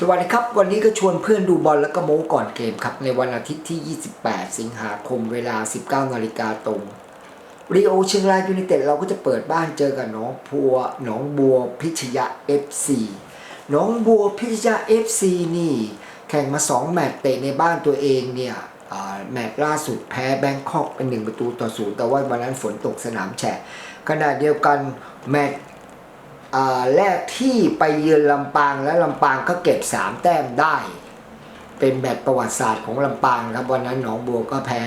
สวัสดีครับ วันนี้ก็ชวนเพื่อนดูบอลแล้วก็โม้ก่อนเกมครับ ในวันอาทิตย์ที่ 28 สิงหาคมเวลา 19นาฬิกาตรงรีโอเชียงรายยูไนเต็ดเราก็จะเปิดบ้านเจอกับหนองพัวหนองบัวพิชยะ FC หนองบัวพิชยะ FC นี่ แข่งมา 2 แมตช์เตะในบ้านตัวเองเนี่ยแมตช์ล่าสุดแพ้แบงคอกเป็น1ประตูต่อศูนย์แต่ว่าวันนั้นฝนตกสนามแฉะขณะเดียวกันแมตช์ แรกที่ไปเยือนลำปางและลำปางก็เก็บ 3 แต้มได้ เป็นแบบประวัติศาสตร์ของลำปางครับวันนั้นหนองบัวก็แพ้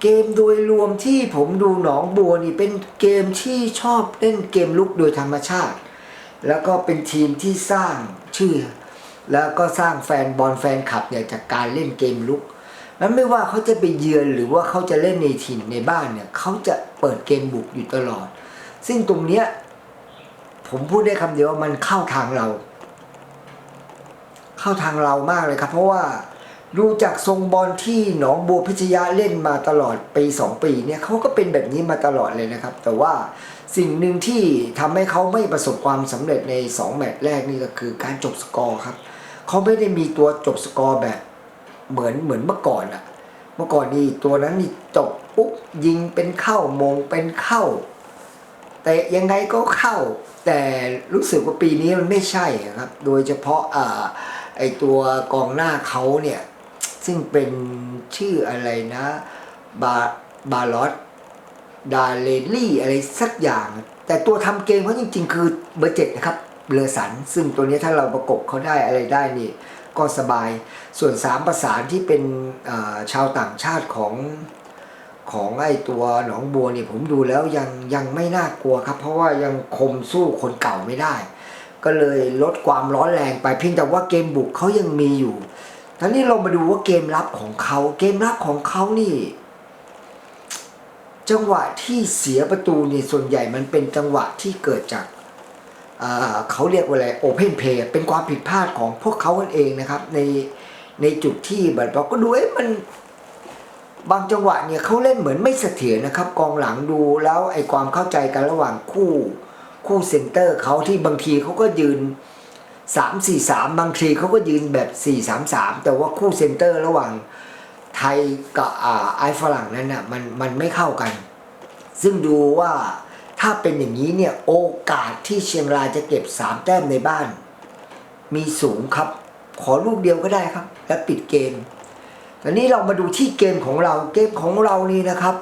เกมโดยรวมที่ผมดูหนองบัวนี่เป็นเกมที่ชอบเล่นเกมลุกโดยธรรมชาติ แล้วก็เป็นทีมที่สร้างชื่อ แล้วก็สร้างแฟนบอลแฟนคลับเนี่ยจากการเล่นเกมลุกนั้นไม่ว่าเขาจะไปเยือนหรือว่าเขาจะเล่นในถิ่นในบ้านเนี่ยเขาจะเปิดเกมบุกอยู่ตลอด ซึ่งตรงเนี้ย ผมพูดได้คำเดียวว่ามันเข้าทางเรา เข้าทางเรามากเลยครับ เพราะว่าดูจากทรงบอลที่หนองบัวพิชยะเล่นมาตลอดปีสองปีเนี่ยเขาก็เป็นแบบนี้มาตลอดเลยนะครับ แต่ว่าสิ่งหนึ่งที่ทำให้เขาไม่ประสบความสำเร็จใน 2 แมตช์แรกนี่ก็คือการจบสกอร์ครับเขาไม่ได้มีตัวจบสกอร์แบบเหมือนเหมือนเมื่อก่อนอะเมื่อก่อนนี่ตัวนั้นนี่จบปุ๊บยิงเป็นเข้ามงเป็นเข้า แต่ยังไงก็เข้า แต่รู้สึกว่าปีนี้มันไม่ใช่ครับ โดยเฉพาะอ่าไอตัวกองหน้าเขาเนี่ย ซึ่งเป็นชื่ออะไรนะบาบาลอสดาเลลี่อะไรสักอย่าง แต่ตัวทำเกมเขาจริง ๆ คือเบอร์เจ็ดนะครับเลอสัน ซึ่งตัวนี้ถ้าเราประกบเขาได้อะไรได้นี่ก็สบาย ส่วนสามประสานที่เป็นชาวต่างชาติของ ของไอ้ตัวหนองบัวเนี่ยผมดูแล้วยังยังไม่น่ากลัวครับ เพราะว่ายังคมสู้คนเก่าไม่ได้ ก็เลยลดความร้อนแรงไปเพียงแต่ว่าเกมบุกเขายังมีอยู่ทีนี้เรามาดูว่าเกมรับของเขาเกมรับของเขานี่ จังหวะที่เสียประตูนี่ส่วนใหญ่มันเป็นจังหวะที่เกิดจากเขาเรียกว่าอะไรโอเพนเพย์เป็นความผิดพลาดของพวกเขาเองนะครับ ในในจุดที่แบบเราก็ดูเอ๊ะมัน บางจังหวะเนี่ยเขาเล่นเหมือนไม่เสถียรนะครับ กองหลังดูแล้วไอ้ความเข้าใจกันระหว่างคู่คู่เซนเตอร์เขาที่บางทีเขาก็ยืน 3 4 3 บางทีเขาก็ยืนแบบ 4 3 3 แต่ว่าคู่เซนเตอร์ระหว่างไทยกับอ่าไอฝรั่งนั้นน่ะมันมันไม่เข้ากัน ซึ่งดูว่าถ้าเป็นอย่างนี้เนี่ยโอกาสที่เชียงรายจะเก็บ 3 แต้มในบ้าน มีสูงครับ ขอลูกเดียวก็ได้ครับ และปิดเกม ตอนนี้เรามาดูที่เกมของเราเกมของเรานี่นะครับ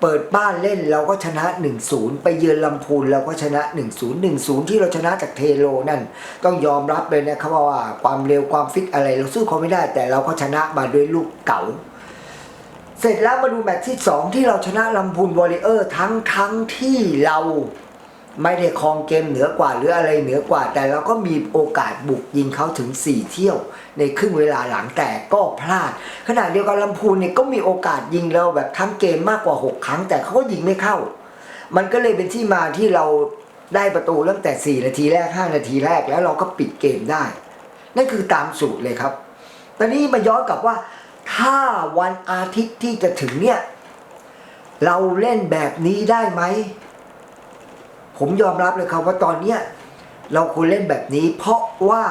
เปิดบ้านเล่นเราก็ชนะ 1-0 ไปเยือนลำพูนเราก็ชนะ 1-0 1-0 ที่เราชนะจากเทโลนั่น ต้องยอมรับเลยนะครับว่าความเร็วความฟิตอะไรเราสู้เขาไม่ได้ แต่เราก็ชนะมาด้วยลูกเก๋าเสร็จแล้วมาดูแมตช์ที่ 2 ที่เราชนะลำพูนวอริเออร์ทั้งทั้งที่เรา ไม่ได้ครองเกมเหนือกว่าหรืออะไรเหนือกว่า แต่เราก็มีโอกาสบุกยิงเขาถึง 4 เที่ยว ในครึ่งเวลาหลังแต่ก็พลาด ขณะเดียวกันลำพูนเนี่ยก็มีโอกาสยิงเราแบบทั้งเกมมากกว่า 6 ครั้ง แต่เขาก็ยิงไม่เข้า มันก็เลยเป็นที่มาที่เราได้ประตูตั้งแต่ 4 นาทีแรก 5 นาทีแรกแล้วเราก็ปิดเกมได้ นั่นคือตามสูตรเลยครับ ตอนนี้มาย้อนกลับว่า ถ้าวันอาทิตย์ที่จะถึงเนี่ยเราเล่นแบบนี้ได้ไหม ผมยอมรับเลยครับว่าตอนเนี้ยเราควรเล่นแบบนี้ เพราะว่า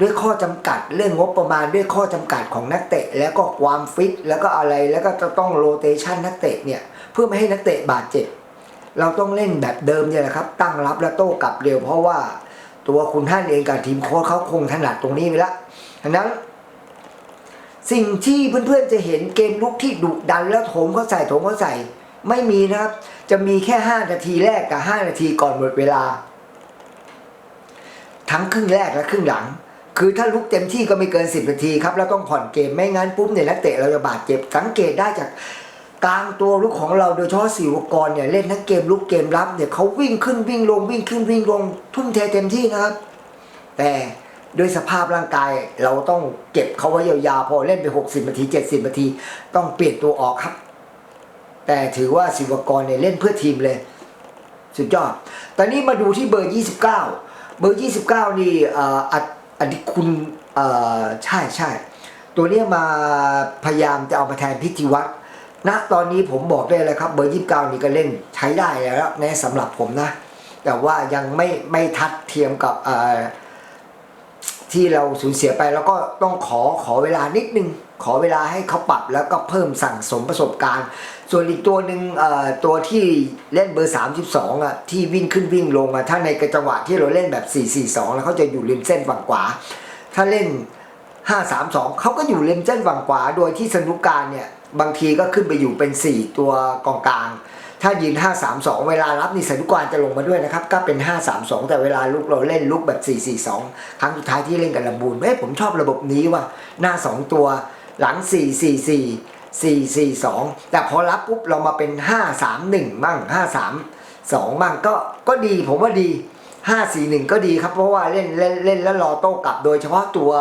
ด้วยข้อจำกัดเรื่องงบประมาณด้วยข้อจำกัดของนักเตะ แล้วก็ความฟิตแล้วก็อะไรแล้วก็จะต้องโรเตชันนักเตะเนี่ยเพื่อไม่ให้นักเตะบาดเจ็บเราต้องเล่นแบบเดิมเนี่ยแหละครับ ตั้งรับและโต้กลับเร็วเพราะว่าตัวคุณท่านเองกับทีมโค้ชเขาคงถนัดตรงนี้ไปแล้วดังนั้น สิ่งที่เพื่อนๆจะเห็นเกมลุกที่ดุดันแล้วโถมเขาใส่โถมเขาใส่ ไม่มีนะครับ จะมีแค่ 5 นาทีแรกกับ 5 นาทีก่อนหมดเวลา ทั้งครึ่งแรกและครึ่งหลัง คือถ้าลุกเต็มที่ก็ไม่เกิน 10 นาทีครับแล้วต้องผ่อนเกมไม่งั้นปุ๊บเนี่ยนักเตะเราจะบาดเจ็บสังเกตได้จากกลางตัวลุกของเราโดยเฉพาะสิวกรเนี่ยเล่นทั้งเกมลุกเกมรับเนี่ยเขาวิ่งขึ้นวิ่งลงวิ่งขึ้นวิ่งลง ทุ่มเทเต็มที่นะครับ แต่ด้วยสภาพร่างกายเราต้องเก็บเขาไว้ยาวๆพอเล่นไป 60นาที 70นาที ต้องเปลี่ยนตัวออกครับ แต่ถือว่าศิวกรเนี่ยเล่นเพื่อทีมเลย สุดยอด ตอนนี้มาดูที่เบอร์ 29 เบอร์ 29 นี่อ่ออดิคุณใช่ใช่ตัวนี้มาพยายามจะเอามาแทนพิธีวัตรณตอนนี้ผมบอกได้เลยครับ เบอร์ 29 นี่ก็เล่นใช้ได้แล้วในสำหรับผมนะ แต่ว่ายังไม่ไม่ทัดเทียมกับที่เราสูญเสียไปแล้วก็ต้องขอขอเวลานิดนึง ขอเวลาให้เขาปรับแล้วก็เพิ่มสั่งสมประสบการณ์ ส่วนอีกตัวหนึ่งตัวที่เล่นเบอร์ 32อะที่วิ่งขึ้นวิ่งลงอะถ้าในกระจังหวะที่เราเล่นแบบ 442 แล้วเขาจะอยู่ริมเส้นฝั่งขวา ถ้าเล่น 532 เขาก็อยู่ริมเส้นฝั่งขวา โดยที่สนุกการเนี่ยบางทีก็ขึ้นไปอยู่เป็น 4 ตัวกองกลาง ถ้ายืน 532 เวลารับนี่สนุกการจะลงมาด้วยนะครับก็เป็น 532 แต่เวลาลุกเราเล่นลุกแบบ 442 ครั้งสุดท้ายที่เล่นกับลำบูนเอ้ยผมชอบระบบนี้ว่ะหน้า 2 ตัว หลัง 444 442 แต่พอรับปุ๊บเรามาเป็น 531มั่ง532มั่งก็ก็ดีผมว่าดี 541 ก็ดีครับ เพราะว่าเล่นเล่นเล่นแล้วรอโต้กลับโดยเฉพาะตัว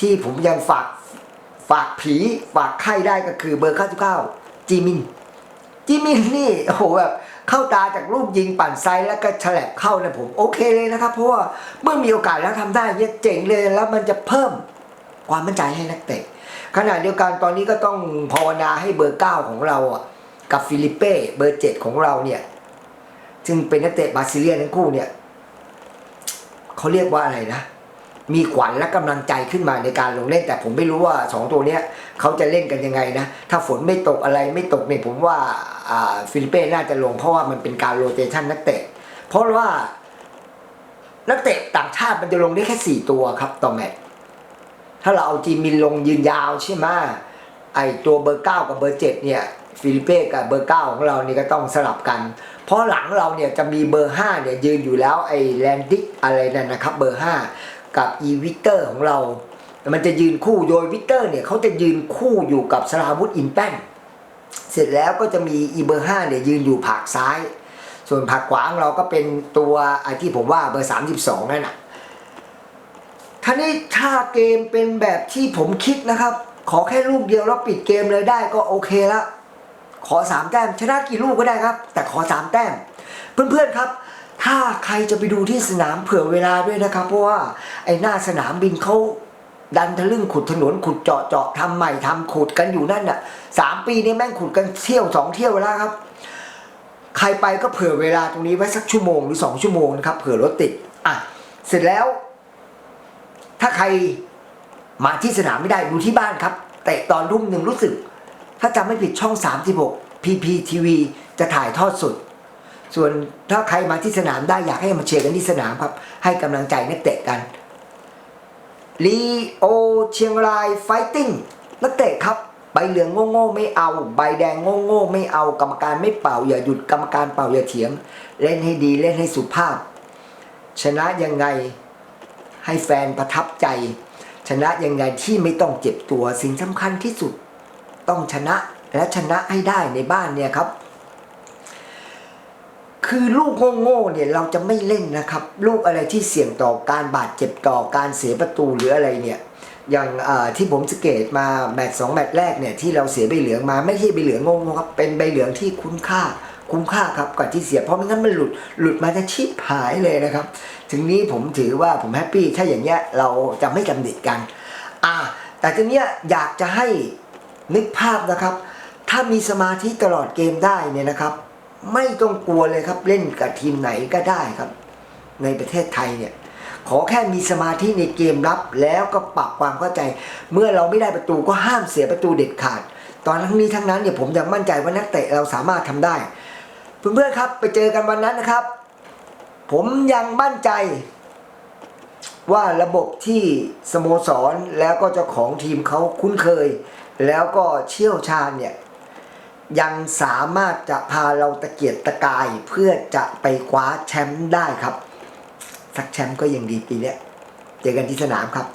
ที่ผมยังฝากฝากผีฝากไข้ได้ก็คือเบอร์99จีมินจิมินนี่โอ้โหแบบเข้าตาจากลูกยิงปั่นไซส์แล้วก็ฉลับเข้านะผมโอเคเลยนะครับ เพราะว่าเมื่อมีโอกาสแล้วทำได้เนี่ยเจ๋งเลยแล้วมันจะเพิ่มความมั่นใจให้นักเตะ ขณะเดียวกันตอนนี้ก็ต้องภาวนาให้เบอร์เก้าของเราอะกับฟิลิเป้เบอร์เจ็ดของเราเนี่ยซึ่งเป็นนักเตะบาซิเลียนทั้งคู่เนี่ยเขาเรียกว่าอะไรนะ มีขวัญและกำลังใจขึ้นมาในการลงเล่น แต่ผมไม่รู้ว่าสองตัวเนี้ยเขาจะเล่นกันยังไงนะ ถ้าฝนไม่ตกอะไรไม่ตกเนี่ยผมว่าฟิลิปเป้น่าจะลงเพราะว่ามันเป็นการโรเตชันนักเตะ เพราะว่านักเตะต่างชาติมันจะลงได้แค่สี่ตัวครับต่อแมตช์ ถ้าเราเอาจีมินลงยืนยาวใช่ไหมไอตัวเบอร์เก้ากับเบอร์เจ็ดเนี่ยฟิลิปเป้กับเบอร์เก้าของเรานี่ก็ต้องสลับกัน เพราะหลังเราเนี่ยจะมีเบอร์ห้าเนี่ยยืนอยู่แล้วไอแลนดิกอะไรนั่นนะครับเบอร์ห้ากับอีวิเตอร์ของเรา มันจะยืนคู่โดยวิเตอร์เนี่ยเขาจะยืนคู่อยู่กับสลาวุธอินแป้นเสร็จแล้วก็จะมีอีเบอร์ห้าเนี่ยยืนอยู่ผากซ้าย ส่วนผากขวาของเราก็เป็นตัวไอที่ผมว่าเบอร์ 32นั่นน่ะ ท่านี้ถ้าเกมเป็นแบบที่ผมคิดนะครับ ขอแค่ลูกเดียวแล้วปิดเกมเลยได้ก็โอเคละขอสามแต้มชนะกี่ลูกก็ได้ครับ แต่ขอสามแต้ม เพื่อนๆครับ ถ้าใครจะไปดูที่สนามเผื่อเวลาด้วยนะครับ เพราะว่าไอ้หน้าสนามบินเขาดันทะลึ่งขุดถนนขุดเจาะเจาะทำใหม่ทำขุดกันอยู่นั่นน่ะสามปีนี้แม่งขุดกันเที่ยวสองเที่ยวแล้วครับ ใครไปก็เผื่อเวลาตรงนี้ไว้สักชั่วโมงหรือสองชั่วโมงนะครับเผื่อรถติดอะเสร็จแล้ว ถ้าใครมาที่สนามไม่ได้ดูที่บ้านครับเตะตอนรุ่มหนึ่งรู้สึก ถ้าจำไม่ผิดช่อง 36 PPTV จะถ่ายทอดสด ส่วนถ้าใครมาที่สนามได้อยากให้มาเชียร์กันที่สนามครับ ให้กำลังใจนักเตะกันลีโอเชียงรายไฟติ้งนักเตะครับ ใบเหลืองโง่ๆไม่เอา ใบแดงโง่ๆไม่เอา กรรมการไม่เป่าอย่าหยุดกรรมการเป่าอย่าเถียง เล่นให้ดีเล่นให้สุภาพ ชนะยังไง ให้แฟนประทับใจ ชนะยังไงที่ไม่ต้องเจ็บตัวสิ่งสำคัญที่สุดต้องชนะและชนะให้ได้ในบ้านเนี่ยครับ คือลูกโง่ๆเนี่ยเราจะไม่เล่นนะครับ ลูกอะไรที่เสี่ยงต่อการบาดเจ็บต่อการเสียประตูหรืออะไรเนี่ยอย่างที่ผมสังเกตมาแมตช์สองแมตช์แรกเนี่ยที่เราเสียใบเหลืองมาไม่ใช่ใบเหลืองงงๆครับเป็นใบเหลืองที่คุ้มค่า คุ้มค่าครับกว่าที่เสีย เพราะไม่งั้นมันหลุดหลุดมาจะชิบหายเลยนะครับ ถึงนี้ผมถือว่าผมแฮปปี้ถ้าอย่างเงี้ยเราจะไม่จำดิดกัน อ่า แต่ทีเนี้ยอยากจะให้นึกภาพนะครับ ถ้ามีสมาธิตลอดเกมได้เนี่ยนะครับ ไม่ต้องกลัวเลยครับเล่นกับทีมไหนก็ได้ครับ ในประเทศไทยเนี่ยขอแค่มีสมาธิในเกมรับ แล้วก็ปรับความเข้าใจ เมื่อเราไม่ได้ประตูก็ห้ามเสียประตูเด็ดขาด ตอนทั้งนี้ทั้งนั้นเนี่ยผมยังมั่นใจว่านักเตะเราสามารถทำได้ เพื่อนๆครับ ไปเจอกันวันนั้นนะครับ ผมยังมั่นใจ ว่าระบบที่สโมสรแล้วก็เจ้าของทีมเขาคุ้นเคย แล้วก็เชี่ยวชาญเนี่ยยังสามารถจะพาเราตะเกียกตะกายเพื่อจะไปคว้าแชมป์ได้ครับ สักแชมป์ก็ยังดีปีเนี้ยเจอกันที่สนามครับ